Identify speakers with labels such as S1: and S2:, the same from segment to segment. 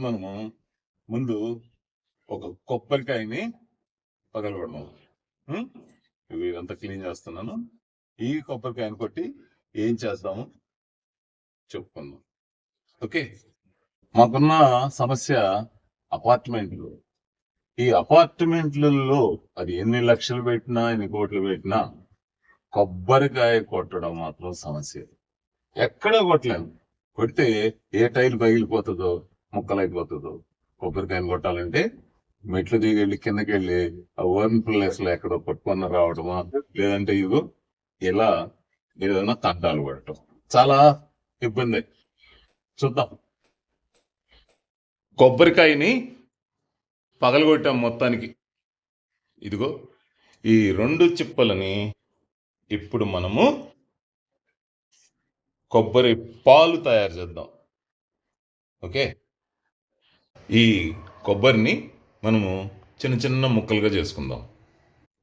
S1: ఈరోజు మనము ముందు ఒక కొబ్బరికాయని పగలగొడదాం. ఇవి అంతా క్లీన్ చేస్తున్నాను. ఈ కొబ్బరికాయని కొట్టి ఏం చేస్తాము చెప్పుకుందాం. ఓకే? మాకున్న సమస్య అపార్ట్మెంట్లు. ఈ అపార్ట్మెంట్లలో అది ఎన్ని లక్షలు పెట్టినా ఎన్ని కోట్లు పెట్టినా కొబ్బరికాయ కొట్టడం మాత్రం సమస్య. ఎక్కడ కొట్టలేము కొడితే ఏ టైల్ పగిలిపోతుందో ముక్కలైపోతుందో కొబ్బరికాయని కొట్టాలంటే మెట్లు దిగెళ్ళి కిందకి వెళ్ళి ఆ ఓన్ ప్లేస్లో ఎక్కడో పట్టుకొని రావడమా? లేదంటే ఇగో ఇలా ఏదైనా తంటాలు పడటం చాలా ఇబ్బంది. చూద్దాం. కొబ్బరికాయని పగలగొట్టాం మొత్తానికి. ఇదిగో ఈ రెండు చిప్పలని ఇప్పుడు మనము కొబ్బరి పాలు తయారు చేద్దాం. ఓకే? ఈ కొబ్బరిని మనము చిన్న చిన్న ముక్కలుగా చేసుకుందాం.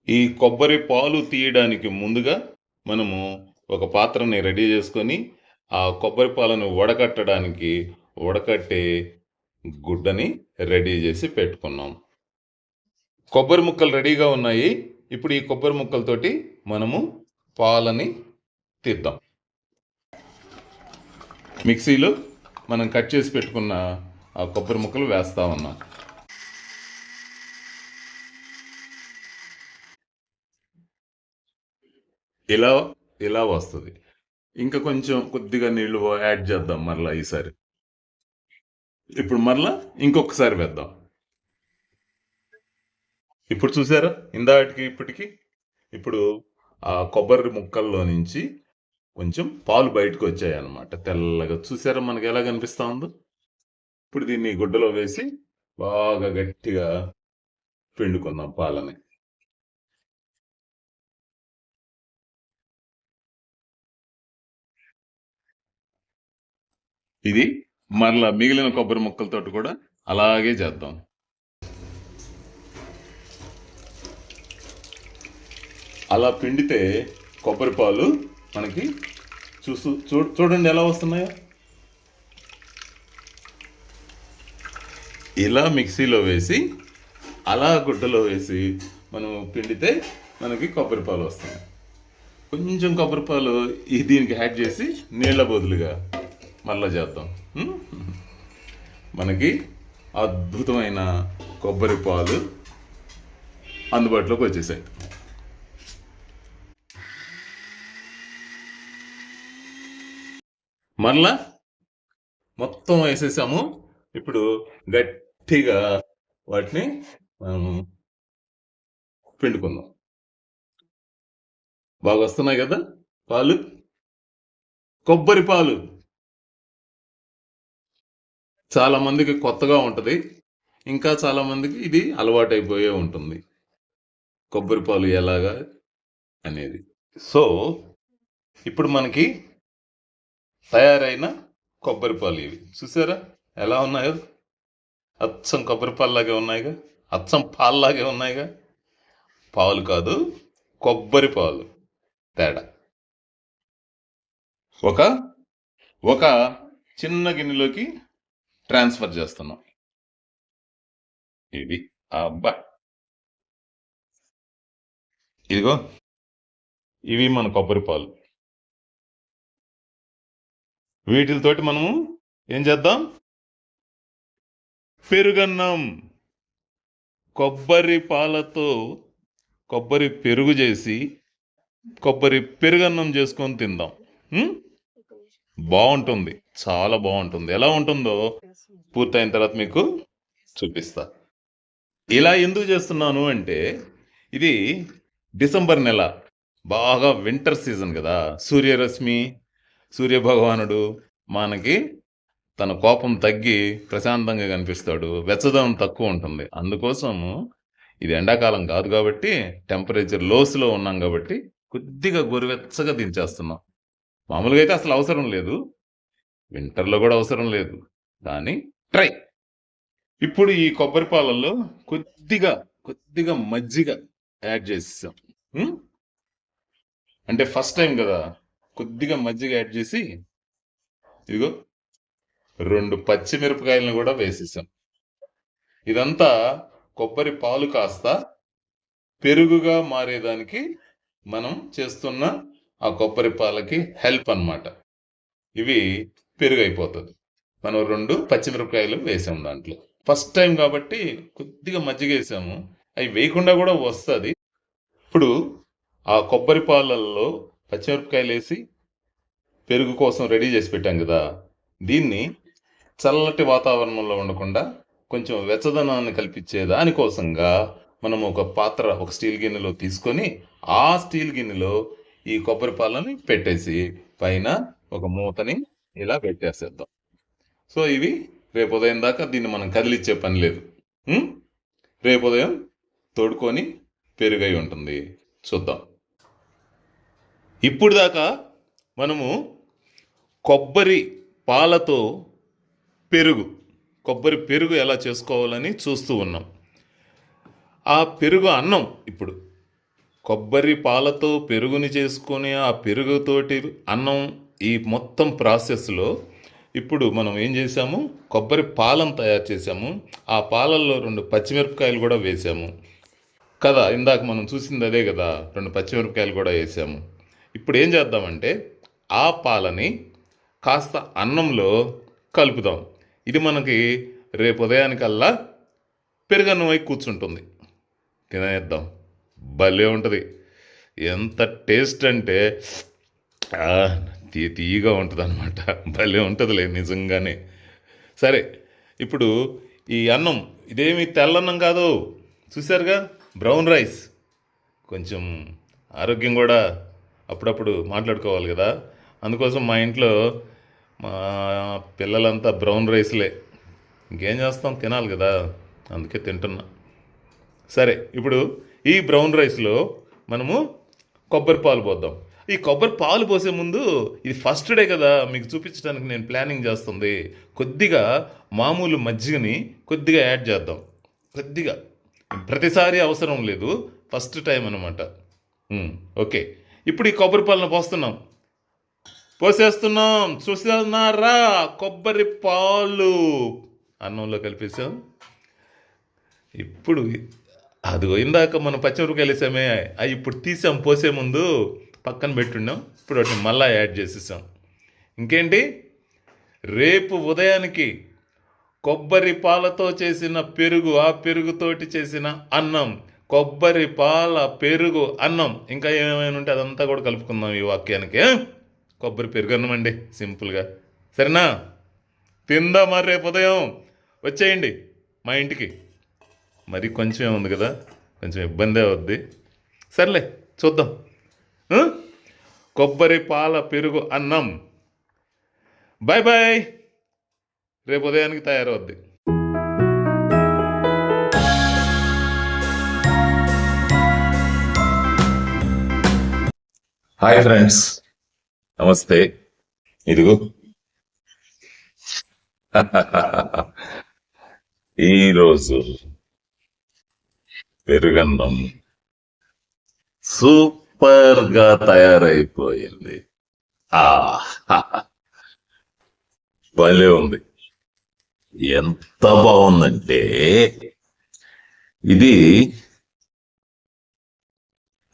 S1: ఈ కొబ్బరి పాలు తీయడానికి ముందుగా మనము ఒక పాత్రని రెడీ చేసుకొని ఆ కొబ్బరి పాలను వడకట్టడానికి వడకట్టే గుడ్డని రెడీ చేసి పెట్టుకున్నాం. కొబ్బరి ముక్కలు రెడీగా ఉన్నాయి. ఇప్పుడు ఈ కొబ్బరి ముక్కలతోటి మనము పాలని తీద్దాం. మిక్సీలో మనం కట్ చేసి పెట్టుకున్న ఆ కొబ్బరి ముక్కలు వేస్తా ఉన్నాం ఇలా ఇలా వస్తుంది. ఇంకా కొంచెం కొద్దిగా నీళ్ళు యాడ్ చేద్దాం మరలా ఈసారి. ఇప్పుడు మరలా ఇంకొకసారి వేద్దాం. ఇప్పుడు చూసారా? ఇందాటికి ఇప్పటికి. ఇప్పుడు ఆ కొబ్బరి ముక్కల్లో నుంచి కొంచెం పాలు బయటకు వచ్చాయి అనమాట తెల్లగా. చూసారా మనకి ఎలా కనిపిస్తూ ఉందో? ఇప్పుడు దీన్ని గుడ్డలో వేసి బాగా గట్టిగా పిండుకుందాం పాలని. ఇది మరలా మిగిలిన కొబ్బరి ముక్కలతో కూడా అలాగే చేద్దాం. అలా పిండితే కొబ్బరి పాలు మనకి చూసు చూ చూడండి ఎలా వస్తున్నాయో. ఇలా మిక్సీలో వేసి అలా గుడ్డలో వేసి మనం పిండితే మనకి కొబ్బరి పాలు వస్తాయి. కొంచెం కొబ్బరి పాలు ఈ దీనికి యాడ్ చేసి నీళ్ళ బదులుగా మళ్ళా చేద్దాం. మనకి అద్భుతమైన కొబ్బరి పాలు అందుబాటులోకి వచ్చేసాయి. మరలా మొత్తం వేసేసాము. ఇప్పుడు గట్టిగా వాటిని మనం పిండుకుందాం. బాగా వస్తున్నాయి కదా పాలు? కొబ్బరి పాలు. చాలా మందికి కొత్తగా ఉంటుంది. ఇంకా చాలా మందికి ఇది అలవాటైపోయే ఉంటుంది. కొబ్బరి పాలు ఎలాగా అనేది. సో ఇప్పుడు మనకి తయారైన కొబ్బరి పాలు ఇవి. చూసారా? ఎలా ఉన్నాయో? అచ్చం కొబ్బరి పాల్లాగే ఉన్నాయిగా? అచ్చం పాల్లాగే ఉన్నాయిగా? పాలు కాదు కొబ్బరి పాలు. తేడా. ఒక ఒక చిన్న గిన్నెలోకి ట్రాన్స్ఫర్ చేస్తున్నాం. ఇది అబ్బా. ఇదిగో ఇవి మన కొబ్బరి పాలు. వీటితోటి మనము ఏం చేద్దాం? పెరుగన్నం. కొబ్బరి పాలతో కొబ్బరి పెరుగు చేసి కొబ్బరి పెరుగన్నం చేసుకొని తిందాం. బాగుంటుంది చాలా బాగుంటుంది ఎలా ఉంటుందో పూర్తయిన తర్వాత మీకు చూపిస్తా. ఇలా ఎందుకు చేస్తున్నాను అంటే ఇది డిసెంబర్ నెల. బాగా వింటర్ సీజన్ కదా. సూర్యరశ్మి సూర్య భగవానుడు మనకి తన కోపం తగ్గి ప్రశాంతంగా కనిపిస్తాడు. వెచ్చదనం తక్కువ ఉంటుంది. అందుకోసము ఇది ఎండాకాలం కాదు కాబట్టి టెంపరేచర్ లోస్లో ఉన్నాం కాబట్టి కొద్దిగా గొరువెచ్చగా దించేస్తున్నాం. మామూలుగా అయితే అసలు అవసరం లేదు. వింటర్లో కూడా అవసరం లేదు. కానీ ట్రై ఇప్పుడు ఈ కొబ్బరి పాలల్లో కొద్దిగా కొద్దిగా మజ్జిగ యాడ్ చేసేసాం. అంటే ఫస్ట్ టైం కదా కొద్దిగా మజ్జిగ యాడ్ చేసి ఇదిగో రెండు పచ్చిమిరపకాయలను కూడా వేసేసాం. ఇదంతా కొబ్బరి పాలు కాస్త పెరుగుగా మారేదానికి మనం చేస్తున్న ఆ కొబ్బరి పాలకి హెల్ప్ అన్నమాట. ఇవి పెరుగు అయిపోతుంది మనం రెండు పచ్చిమిరపకాయలు వేసాం దాంట్లో. ఫస్ట్ టైం కాబట్టి కొద్దిగా మజ్జిగ వేసాము అవి వేయకుండా కూడా వస్తుంది. ఇప్పుడు ఆ కొబ్బరి పాలల్లో పచ్చిమిరపకాయలు వేసి పెరుగు కోసం రెడీ చేసి పెట్టాం కదా. దీన్ని చల్లటి వాతావరణంలో ఉండకుండా కొంచెం వెచ్చదనాన్ని కల్పించే దానికోసంగా మనం ఒక పాత్ర ఒక స్టీల్ గిన్నెలో తీసుకొని ఆ స్టీల్ గిన్నెలో ఈ కొబ్బరి పాలని పెట్టేసి పైన ఒక మూతని ఇలా పెట్టేసేద్దాం. సో ఇవి రేపు ఉదయం దాకా దీన్ని మనం కదిలిచ్చే పని లేదు. రేపు ఉదయం తోడుకొని పెరుగై ఉంటుంది. చూద్దాం. ఇప్పుడు దాకా మనము కొబ్బరి పాలతో పెరుగు కొబ్బరి పెరుగు ఎలా చేసుకోవాలని చూస్తూ ఉన్నాం. ఆ పెరుగు అన్నం ఇప్పుడు. కొబ్బరి పాలతో పెరుగుని చేసుకొని ఆ పెరుగుతోటి అన్నం ఈ మొత్తం ప్రాసెస్లో ఇప్పుడు మనం ఏం చేసాము కొబ్బరి పాలం తయారు చేసాము ఆ పాలల్లో రెండు పచ్చిమిరపకాయలు కూడా వేసాము కదా ఇందాక మనం చూసింది అదే కదా రెండు పచ్చిమిరపకాయలు కూడా వేసాము ఇప్పుడు ఏం చేద్దామంటే ఆ పాలని కాస్త అన్నంలో కలుపుదాం. ఇది మనకి రేపు ఉదయానికల్లా పెరుగన్నం అయి కూర్చుంటుంది తినేద్దాం భలే ఉంటుంది. ఎంత టేస్ట్ అంటే తీ తీయగా ఉంటుంది అనమాట భలే ఉంటుందిలే నిజంగానే. సరే ఇప్పుడు ఈ అన్నం ఇదేమి తెల్లన్నం కాదు. చూసారుగా బ్రౌన్ రైస్. కొంచెం ఆరోగ్యం కూడా అప్పుడప్పుడు మాట్లాడుకోవాలి కదా. అందుకోసం మా ఇంట్లో మా పిల్లలంతా బ్రౌన్ రైస్లే. ఇంకేం చేస్తాం? తినాలి కదా. అందుకే తింటున్నా. సరే ఇప్పుడు ఈ బ్రౌన్ రైస్లో మనము కొబ్బరి పాలు పోద్దాం. ఈ కొబ్బరి పాలు పోసే ముందు ఇది ఫస్ట్ డే కదా మీకు చూపించడానికి నేను ప్లానింగ్ చేస్తుంది. కొద్దిగా మామూలు మజ్జిగని కొద్దిగా యాడ్ చేద్దాం. కొద్దిగా. ప్రతిసారి అవసరం లేదు. ఫస్ట్ టైం అనమాట ఓకే. ఇప్పుడు ఈ కొబ్బరి పాలను పోస్తున్నాం. పోసేస్తున్నాం. చూసేస్తున్నారా కొబ్బరి పాలు. అన్నంలో కలిపేసాం ఇప్పుడు అదిగో ఇందాక మనం పచ్చిమిరపకాయలు వేసామే. అవి ఇప్పుడు తీసాం పోసే ముందు. పక్కన పెట్టున్నాం. ఇప్పుడు వాటిని మళ్ళీ యాడ్ చేసేసాం. ఇంకేంటి? రేపు ఉదయానికి కొబ్బరి పాలతో చేసిన పెరుగు ఆ పెరుగుతోటి చేసిన అన్నం. కొబ్బరి పాల పెరుగు అన్నం. ఇంకా ఏమైనా ఉంటే అదంతా కూడా కలుపుకుందాం ఈ వాక్యానికి కొబ్బరి పెరుగు అన్నం అండి సింపుల్గా. సరేనా? తిందా మరి రేపు ఉదయం? వచ్చేయండి మా ఇంటికి. మరి కొంచెమే ఉంది కదా కొంచెం ఇబ్బంది అవుద్ది. సర్లే చూద్దాం. కొబ్బరి పాల పెరుగు అన్నం. Bye bye. రేపు ఉదయానికి తయారవుద్ది. హాయ్ ఫ్రెండ్స్ నమస్తే. ఇదిగో. ఈరోజు పెరుగన్నం సూపర్గా తయారైపోయింది. ఆ భలే ఉంది. ఎంత బాగుందంటే ఇది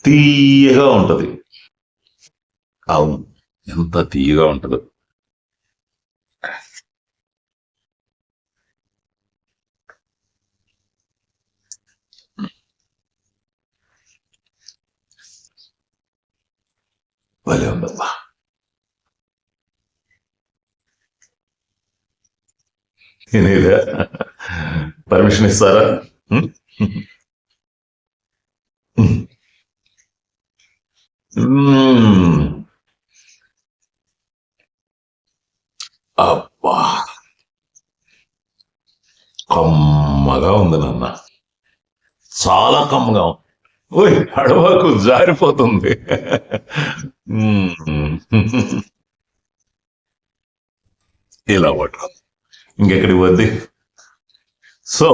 S1: తీయగా ఉంటది. అవును. ఎంత తీయగా ఉంటది. భలే ఉందమ్మా తినేదా పర్మిషన్ ఇస్తారా? అబ్బా. కమ్మగా ఉంది నాన్న. చాలా కమ్మగా ఉంది. ఓయ్ అడవకు జారిపోతుంది. ఇలా పట్టుకో. ఇంకెక్కడికి వద్ది సో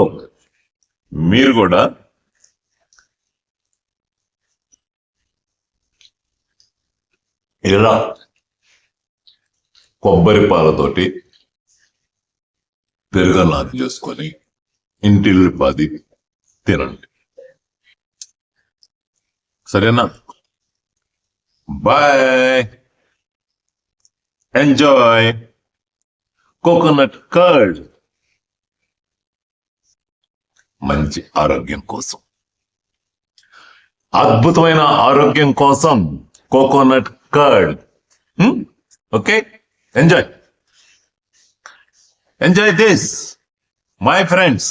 S1: మీరు కూడా ఇలా కొబ్బరి పాలతోటి
S2: పెరుగన్నాది చేసుకొని ఇంటిల్లిపాది తినండి. సరేనా? బాయ్. ఎంజాయ్. Coconut curd. మంచి ఆరోగ్యం కోసం. అద్భుతమైన ఆరోగ్యం కోసం coconut curd. Okay? Enjoy enjoy this my friends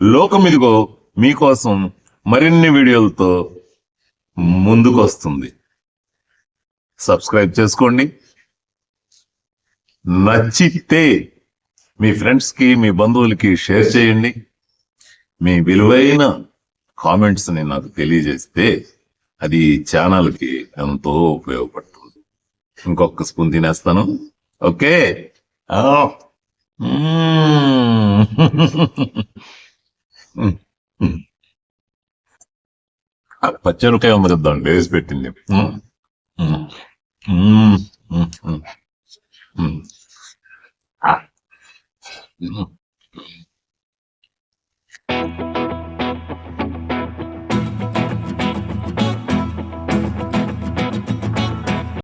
S2: లోకం ఇదిగో మీకోసం మరిన్ని వీడియోలతో ముందుకు వస్తుంది సబ్స్క్రైబ్ చేసుకోండి. నచ్చితే మీ ఫ్రెండ్స్కి మీ బంధువులకి షేర్ చేయండి. మీ విలువైన కామెంట్స్ని నాకు తెలియజేస్తే అది ఛానల్కి ఎంతో ఉపయోగపడుతుంది. ఇంకొక స్పూన్ తినేస్తాను. ఓకే? పచ్చిమిరకాయ పచ్చరికాయ ఉంది కదా వేసి పెట్టింది. ఆ.